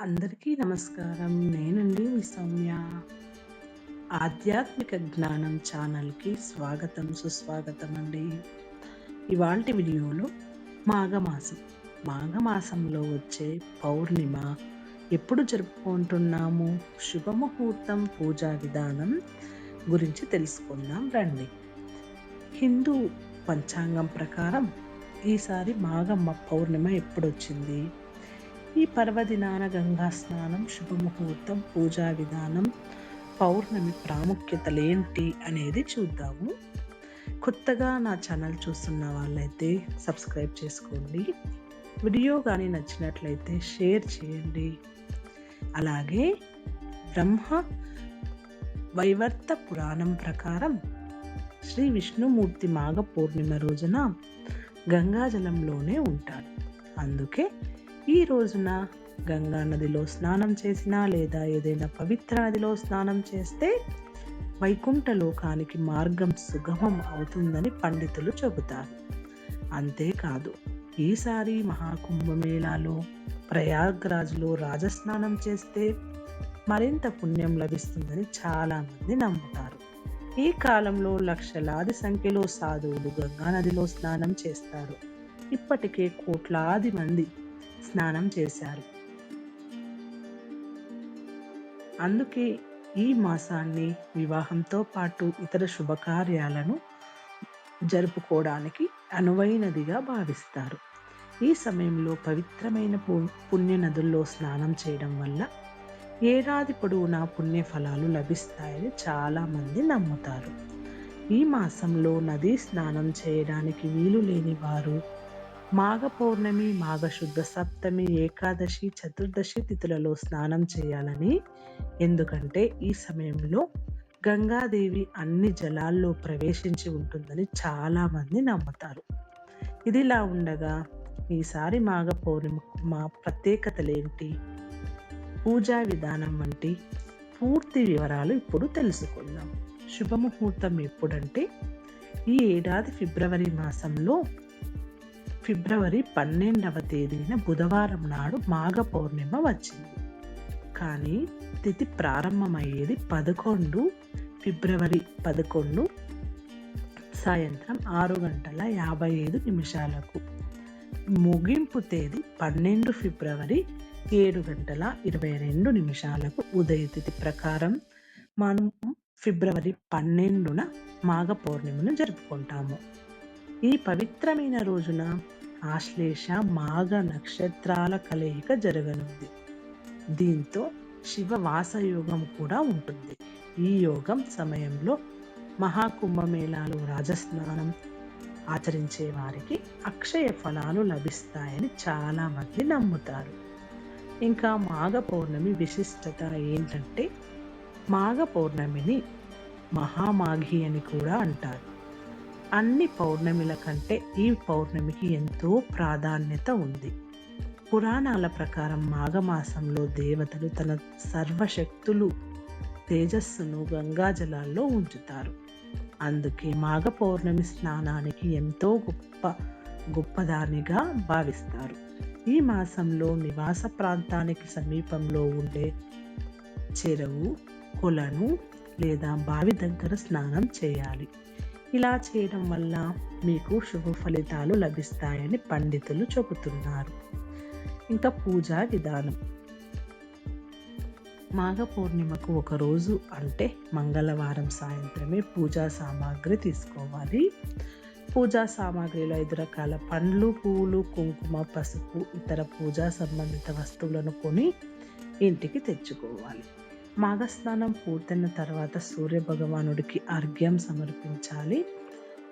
అందరికీ నమస్కారం. నేనండి మీ సౌమ్య. ఆధ్యాత్మిక జ్ఞానం ఛానల్‌కి స్వాగతం, సుస్వాగతం అండి. ఇవాల్టి వీడియోలో మాఘమాసం. మాఘమాసంలో వచ్చే పౌర్ణిమ ఎప్పుడు జరుపుకుంటున్నాము? శుభముహూర్తం, పూజా విధానం గురించి తెలుసుకుందాం రండి. హిందూ పంచాంగం ప్రకారం ఈసారి మాఘమ్మ పౌర్ణిమ ఎప్పుడొచ్చింది? ఈ పర్వదినాన గంగా స్నానం, శుభముహూర్తం, పూజా విధానం, పౌర్ణమి ప్రాముఖ్యతలేంటి అనేది చూద్దాము. కొత్తగా నా ఛానల్ చూస్తున్న వాళ్ళైతే సబ్స్క్రైబ్ చేసుకోండి. వీడియో కానీ నచ్చినట్లయితే షేర్ చేయండి. అలాగే బ్రహ్మ వైవర్త పురాణం ప్రకారం శ్రీ విష్ణుమూర్తి మాఘ పౌర్ణిమ రోజున గంగాజలంలోనే ఉంటారు అందుకే ఈ రోజున గంగా నదిలో స్నానం చేసినా లేదా ఏదైనా పవిత్ర నదిలో స్నానం చేస్తే వైకుంఠ లోకానికి మార్గం సుగమం అవుతుందని పండితులు చెబుతారు. అంతేకాదు ఈసారి మహాకుంభమేళాలో ప్రయాగ్రాజ్‌లో రాజస్నానం చేస్తే మరింత పుణ్యం లభిస్తుందని చాలామంది నమ్ముతారు. ఈ కాలంలో లక్షలాది సంఖ్యలో సాధువులు గంగానదిలో స్నానం చేస్తారు. ఇప్పటికే కోట్లాది మంది స్నానం చేశారు. అందుకే ఈ మాసాన్ని వివాహంతో పాటు ఇతర శుభకార్యాలను జరుపుకోవడానికి అనువైనదిగా భావిస్తారు. ఈ సమయంలో పవిత్రమైన పు పుణ్య నదుల్లో స్నానం చేయడం వల్ల ఏడాది పొడవునా పుణ్య ఫలాలు లభిస్తాయని చాలామంది నమ్ముతారు. ఈ మాసంలో నదీ స్నానం చేయడానికి వీలు లేని వారు మాఘ పౌర్ణమి, మాఘశుద్ధ సప్తమి, ఏకాదశి, చతుర్దశి తిథులలో స్నానం చేయాలని ఎందుకంటే ఈ సమయంలో గంగాదేవి అన్ని జలాల్లో ప్రవేశించి ఉంటుందని చాలామంది నమ్ముతారు. ఇదిలా ఉండగా ఈసారి మాఘ పౌర్ణిమ ప్రత్యేకతలేంటి? పూజా విధానం వంటి పూర్తి వివరాలు ఇప్పుడు తెలుసుకుందాం. శుభముహూర్తం ఎప్పుడంటే ఈ ఏడాది ఫిబ్రవరి మాసంలో ఫిబ్రవరి పన్నెండవ తేదీన బుధవారం నాడు మాఘ పౌర్ణిమ వచ్చింది. కానీ తిథి ప్రారంభమయ్యేది పదకొండు ఫిబ్రవరి పదకొండు సాయంత్రం ఆరు గంటల యాభై ఐదు నిమిషాలకు. ముగింపు తేదీ పన్నెండు ఫిబ్రవరి ఏడు గంటల ఇరవై రెండు నిమిషాలకు ఉదయ తిథి ప్రకారం మనం ఫిబ్రవరి పన్నెండున మాఘ పౌర్ణిమను జరుపుకుంటాము. ఈ పవిత్రమైన రోజున ఆశ్లేష, మాఘ నక్షత్రాల కలయిక జరగనుంది. దీంతో శివ వాసయోగం కూడా ఉంటుంది. ఈ యోగం సమయంలో మహాకుంభమేళాలు రాజస్నానం ఆచరించే వారికి అక్షయ ఫలాలు లభిస్తాయని చాలామంది నమ్ముతారు. ఇంకా మాఘ పౌర్ణమి విశిష్టత ఏంటంటే మాఘ పౌర్ణమిని మహామాఘి అని కూడా అంటారు. అన్ని పౌర్ణమిల కంటే ఈ పౌర్ణమికి ఎంతో ప్రాధాన్యత ఉంది. పురాణాల ప్రకారం మాఘమాసంలో దేవతలు తన సర్వశక్తులు తేజస్సును గంగాజలాల్లో ఉంచుతారు. అందుకే మాఘ పౌర్ణమి స్నానానికి ఎంతో గొప్ప గొప్పదానిగా భావిస్తారు. ఈ మాసంలో నివాస ప్రాంతానికి సమీపంలో ఉండే చెరువు, కొలను లేదా బావి దగ్గర స్నానం చేయాలి. ఇలా చేయడం వల్ల మీకు శుభ ఫలితాలు లభిస్తాయని పండితులు చెబుతున్నారు. ఇంకా పూజా విధానం. మాఘ పౌర్ణిమకు ఒక రోజు అంటే మంగళవారం సాయంత్రమే పూజా సామాగ్రి తీసుకోవాలి. పూజా సామాగ్రిలో ఐదు రకాల పండ్లు, పూలు కుంకుమ, పసుపు, ఇతర పూజా సంబంధిత వస్తువులను కొని ఇంటికి తెచ్చుకోవాలి. మాఘస్నానం పూర్తయిన తర్వాత సూర్య భగవానుడికి అర్ఘ్యం సమర్పించాలి.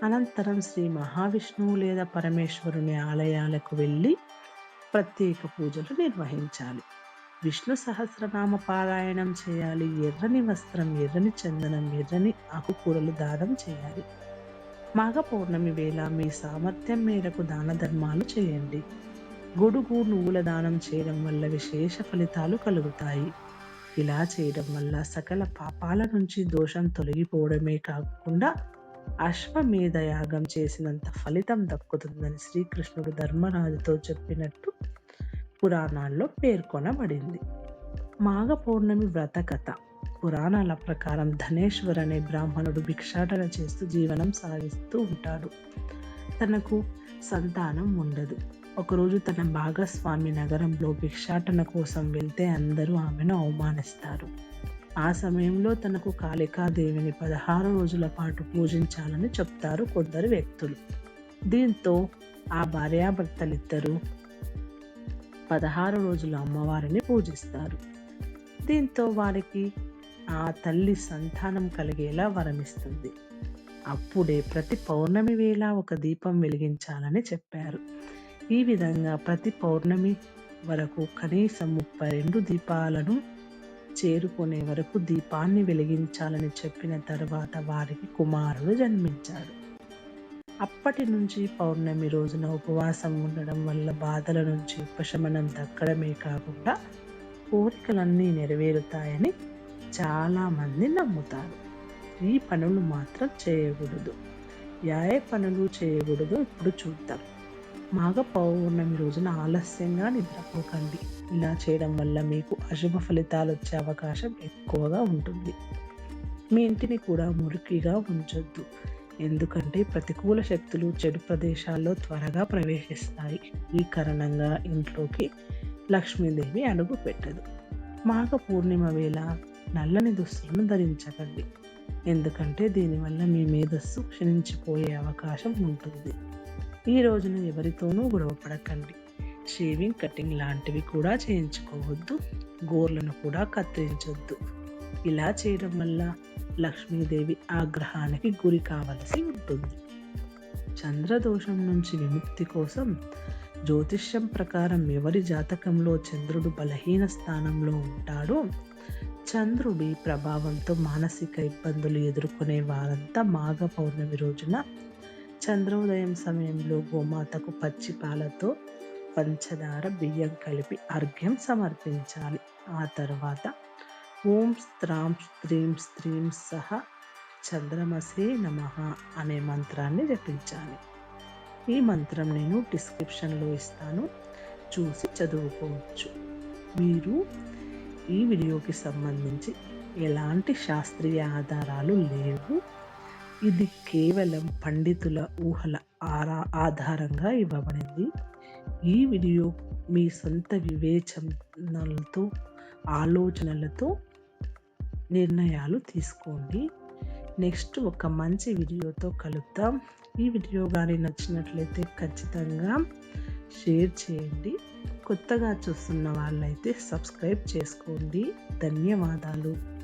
అనంతరం శ్రీ మహావిష్ణువు లేదా పరమేశ్వరుని ఆలయాలకు వెళ్ళి ప్రత్యేక పూజలు నిర్వహించాలి. విష్ణు సహస్రనామ పారాయణం చేయాలి. ఎర్రని వస్త్రం, ఎర్రని చందనం, ఎర్రని ఆకుకూరలు దానం చేయాలి. మాఘ పౌర్ణమి వేళ మీ సామర్థ్యం మేరకు దానధర్మాలు చేయండి. గొడుగు, నువ్వుల దానం చేయడం వల్ల విశేష ఫలితాలు కలుగుతాయి. ఇలా చేయడం వల్ల సకల పాపాల నుంచి దోషం తొలగిపోవడమే కాకుండా అశ్వమేధ యాగం చేసినంత ఫలితం దక్కుతుందని శ్రీకృష్ణుడు ధర్మరాజుతో చెప్పినట్టు పురాణాల్లో పేర్కొనబడింది. మాఘ పౌర్ణమి వ్రత కథ. పురాణాల ప్రకారం ధనేశ్వర్ అనే బ్రాహ్మణుడు భిక్షాటన చేస్తూ జీవనం సాగిస్తూ ఉంటాడు. తనకు సంతానం ఉండదు. ఒకరోజు తన భాగస్వామి నగరంలో భిక్షాటన కోసం వెళ్తే అందరూ ఆమెను అవమానిస్తారు. ఆ సమయంలో తనకు కాళికాదేవిని పదహారు రోజుల పాటు పూజించాలని చెప్తారు కొందరు వ్యక్తులు. దీంతో ఆ భార్యాభర్తలిద్దరూ పదహారు రోజులు అమ్మవారిని పూజిస్తారు. దీంతో వారికి ఆ తల్లి సంతానం కలిగేలా వరమిస్తుంది. అప్పుడే ప్రతి పౌర్ణమి వేళ ఒక దీపం వెలిగించాలని చెప్పారు. ఈ విధంగా ప్రతి పౌర్ణమి వరకు కనీసం ముప్పై రెండు దీపాలను చేరుకునే వరకు దీపాన్ని వెలిగించాలని చెప్పిన తర్వాత వారికి కుమారుడు జన్మించాడు. అప్పటి నుంచి పౌర్ణమి రోజున ఉపవాసం ఉండడం వల్ల బాధల నుంచి ఉపశమనం దక్కడమే కాకుండా కోరికలన్నీ నెరవేరుతాయని చాలామంది నమ్ముతారు. ఈ పనులు మాత్రం చేయకూడదు. యాయ పనులు చేయకూడదు ఇప్పుడు చూద్దాం. మాఘ పౌర్ణమి రోజున ఆలస్యంగా నిద్రపోకండి. ఇలా చేయడం వల్ల మీకు అశుభ ఫలితాలు వచ్చే అవకాశం ఎక్కువగా ఉంటుంది. మీ ఇంటిని కూడా మురికిగా ఉంచొద్దు. ఎందుకంటే ప్రతికూల శక్తులు చెడు ప్రదేశాల్లో త్వరగా ప్రవేశిస్తాయి. ఈ కారణంగా ఇంట్లోకి లక్ష్మీదేవి అడుగు పెట్టదు. మాఘ పూర్ణిమ వేళ నల్లని దుస్తులను ధరించకండి. ఎందుకంటే దీనివల్ల మీ మేధస్సు క్షీణించిపోయే అవకాశం ఉంటుంది. ఈ రోజున ఎవరితోనూ గొడవపడకండి. షేవింగ్ కటింగ్ లాంటివి కూడా చేయించుకోవద్దు. గోర్లను కూడా కత్తిరించొద్దు. ఇలా చేయడం వల్ల లక్ష్మీదేవి ఆగ్రహానికి గురి కావలసి ఉంటుంది. చంద్రదోషం నుంచి విముక్తి కోసం జ్యోతిష్యం ప్రకారం ఎవరి జాతకంలో చంద్రుడు బలహీన స్థానంలో ఉంటాడో చంద్రుడి ప్రభావంతో మానసిక ఇబ్బందులు ఎదుర్కొనే వారంతా మాఘ పౌర్ణమి రోజున చంద్రోదయం సమయంలో గోమాతకు పచ్చి పాలతో పంచదార బియ్యం కలిపి అర్ఘ్యం సమర్పించాలి. ఆ తర్వాత ఓం స్త్రాం స్త్రీం స్త్రీం సహ చంద్రమసే నమ అనే మంత్రాన్ని జపించాలి. ఈ మంత్రం నేను డిస్క్రిప్షన్లో ఇస్తాను. చూసి చదువుకోవచ్చు. మీరు ఈ వీడియోకి సంబంధించి ఎలాంటి శాస్త్రీయ ఆధారాలు లేవు? ఇది కేవలం పండితుల ఊహల ఆరా ఆధారంగా ఇవ్వబడింది. ఈ వీడియో మీ సొంత వివేచనలతో ఆలోచనలతో నిర్ణయాలు తీసుకోండి. నెక్స్ట్ ఒక మంచి వీడియోతో కలుద్దాం. ఈ వీడియో కానీ నచ్చినట్లయితే ఖచ్చితంగా షేర్ చేయండి. కొత్తగా చూస్తున్న వాళ్ళైతే సబ్స్క్రైబ్ చేసుకోండి. ధన్యవాదాలు.